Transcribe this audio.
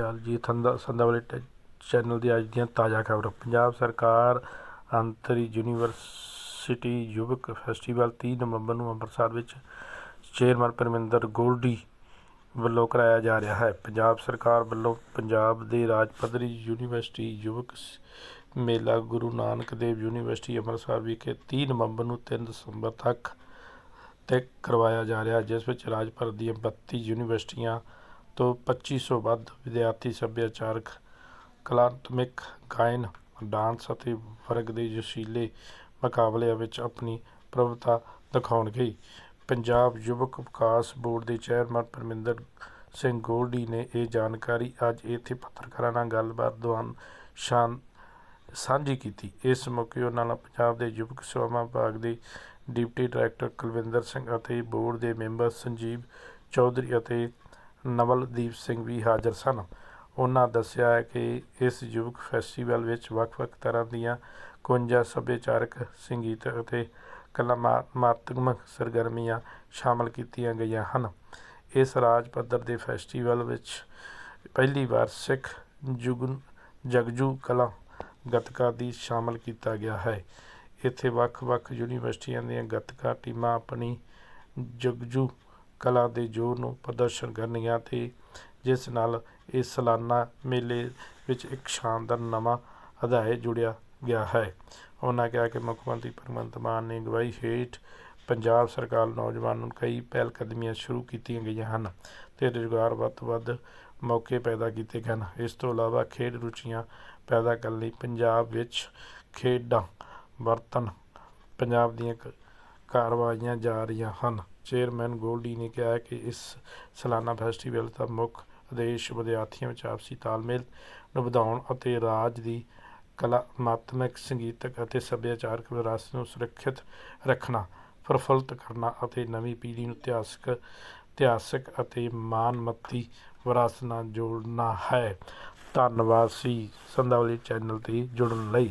ਹਾਲ ਜੀ ਥੰਦਾ ਸੰਦਾਵਲੀ ਟੈ- ਚੈਨਲ ਦੀ ਅੱਜ ਦੀਆਂ ਤਾਜ਼ਾ ਖਬਰ। ਪੰਜਾਬ ਸਰਕਾਰ ਅੰਤਰੀ ਯੂਨੀਵਰਸਿਟੀ ਯੁਵਕ ਫੈਸਟੀਵਲ 30 ਨਵੰਬਰ ਨੂੰ ਅੰਮ੍ਰਿਤਸਰ ਵਿੱਚ ਚੇਅਰਮੈਨ ਪਰਮਿੰਦਰ ਗੋਲਡੀ ਵੱਲੋਂ ਕਰਾਇਆ ਜਾ ਰਿਹਾ ਹੈ। ਪੰਜਾਬ ਸਰਕਾਰ ਵੱਲੋਂ ਪੰਜਾਬ ਦੇ ਰਾਜ ਪੱਧਰੀ ਯੂਨੀਵਰਸਿਟੀ ਯੁਵਕ ਮੇਲਾ ਗੁਰੂ ਨਾਨਕ ਦੇਵ ਯੂਨੀਵਰਸਿਟੀ ਅੰਮ੍ਰਿਤਸਰ ਵਿਖੇ 30 ਨਵੰਬਰ ਨੂੰ 3 ਦਸੰਬਰ ਤੱਕ ਤੇ ਕਰਵਾਇਆ ਜਾ ਰਿਹਾ ਜਿਸ ਵਿੱਚ ਰਾਜ ਭਰ ਦੀਆਂ 32 ਯੂਨੀਵਰਸਿਟੀਆਂ ਤੋਂ ਪੱਚੀ ਸੌ ਵੱਧ ਵਿਦਿਆਰਥੀ ਸੱਭਿਆਚਾਰਕ, ਕਲਾਤਮਿਕ, ਗਾਇਨ, ਡਾਂਸ ਅਤੇ ਵਰਗ ਦੇ ਜੋਸ਼ੀਲੇ ਮੁਕਾਬਲਿਆਂ ਵਿੱਚ ਆਪਣੀ ਪ੍ਰਭਤਾ ਦਿਖਾਉਣਗੇ। ਪੰਜਾਬ ਯੁਵਕ ਵਿਕਾਸ ਬੋਰਡ ਦੇ ਚੇਅਰਮੈਨ ਪਰਮਿੰਦਰ ਸਿੰਘ ਗੋਲਡੀ ਨੇ ਇਹ ਜਾਣਕਾਰੀ ਅੱਜ ਇੱਥੇ ਪੱਤਰਕਾਰਾਂ ਨਾਲ ਗੱਲਬਾਤ ਦੌਰਾਨ ਸ਼ਾਨ ਸਾਂਝੀ ਕੀਤੀ। ਇਸ ਮੌਕੇ ਉਹਨਾਂ ਨਾਲ ਪੰਜਾਬ ਦੇ ਯੁਵਕ ਸੇਵਾਵਾਂ ਵਿਭਾਗ ਦੇ ਡਿਪਟੀ ਡਾਇਰੈਕਟਰ ਕੁਲਵਿੰਦਰ ਸਿੰਘ ਅਤੇ ਬੋਰਡ ਦੇ ਮੈਂਬਰ ਸੰਜੀਵ ਚੌਧਰੀ ਅਤੇ ਨਵਲਦੀਪ ਸਿੰਘ ਵੀ ਹਾਜ਼ਰ ਸਨ। ਉਹਨਾਂ ਦੱਸਿਆ ਹੈ ਕਿ ਇਸ ਯੁਵਕ ਫੈਸਟੀਵਲ ਵਿੱਚ ਵੱਖ-ਵੱਖ ਤਰ੍ਹਾਂ ਦੀਆਂ 51 ਸੱਭਿਆਚਾਰਕ ਸੰਗੀਤ ਅਤੇ ਕਲਾਤਮਕ ਸਰਗਰਮੀਆਂ ਸ਼ਾਮਲ ਕੀਤੀਆਂ ਗਈਆਂ ਹਨ। ਇਸ ਰਾਜ ਪੱਧਰ ਦੇ ਫੈਸਟੀਵਲ ਵਿੱਚ ਪਹਿਲੀ ਵਾਰ ਸਿੱਖ ਜੁਗਨ, ਜਗਜੂ ਕਲਾ ਗੱਤਕਾ ਦੀ ਸ਼ਾਮਲ ਕੀਤਾ ਗਿਆ ਹੈ। ਇੱਥੇ ਵੱਖ-ਵੱਖ ਯੂਨੀਵਰਸਿਟੀਆਂ ਦੀਆਂ ਗੱਤਕਾ ਟੀਮਾਂ ਆਪਣੀ ਜਗਜੂ ਕਲਾ ਦੇ ਜੋਰ ਨੂੰ ਪ੍ਰਦਰਸ਼ਨ ਕਰਨਗੀਆਂ ਅਤੇ ਜਿਸ ਨਾਲ ਇਹ ਸਾਲਾਨਾ ਮੇਲੇ ਵਿੱਚ ਇੱਕ ਸ਼ਾਨਦਾਰ ਨਵਾਂ ਅਧਿਆਇ ਜੁੜਿਆ ਗਿਆ ਹੈ। ਉਹਨਾਂ ਕਿਹਾ ਕਿ ਮੁੱਖ ਮੰਤਰੀ ਭਗਵੰਤ ਮਾਨ ਨੇ ਅਗਵਾਈ ਹੇਠ ਪੰਜਾਬ ਸਰਕਾਰ ਨੌਜਵਾਨ ਨੂੰ ਕਈ ਪਹਿਲਕਦਮੀਆਂ ਸ਼ੁਰੂ ਕੀਤੀਆਂ ਗਈਆਂ ਹਨ ਤੇ ਰੁਜ਼ਗਾਰ ਵੱਧ ਤੋਂ ਵੱਧ ਮੌਕੇ ਪੈਦਾ ਕੀਤੇ ਗਏ ਹਨ। ਇਸ ਤੋਂ ਇਲਾਵਾ ਖੇਡ ਰੁਚੀਆਂ ਪੈਦਾ ਕਰਨ ਲਈ ਪੰਜਾਬ ਵਿੱਚ ਖੇਡਾਂ ਵਰਤਨ ਪੰਜਾਬ ਦੀਆਂ ਕ- ਕਾਰਵਾਈਆਂ ਜਾ ਰਹੀਆਂ ਹਨ। ਚੇਅਰਮੈਨ ਗੋਲਡੀ ਨੇ ਕਿਹਾ ਕਿ ਇਸ ਸਾਲਾਨਾ ਫੈਸਟੀਵਲ ਦਾ ਮੁੱਖ ਉਦੇਸ਼ ਵਿਦਿਆਰਥੀਆਂ ਵਿੱਚ ਆਪਸੀ ਤਾਲਮੇਲ ਨੂੰ ਵਧਾਉਣ ਅਤੇ ਰਾਜ ਦੀ ਕਲਾਤਮਕ, ਸੰਗੀਤਕ ਅਤੇ ਸੱਭਿਆਚਾਰਕ ਵਿਰਾਸਤ ਨੂੰ ਸੁਰੱਖਿਅਤ ਰੱਖਣਾ, ਪ੍ਰਫੁੱਲਤ ਕਰਨਾ ਅਤੇ ਨਵੀਂ ਪੀੜ੍ਹੀ ਨੂੰ ਇਤਿਹਾਸਕ ਇਤਿਹਾਸਕ ਅਤੇ ਮਾਨਮੱਤੀ ਵਿਰਾਸਤ ਨਾਲ ਜੋੜਨਾ ਹੈ। ਧੰਨਵਾਦ ਸੀ। ਸੰਦਾਵਲੀ ਚੈਨਲ ਤੇ ਜੁੜਨ ਲਈ।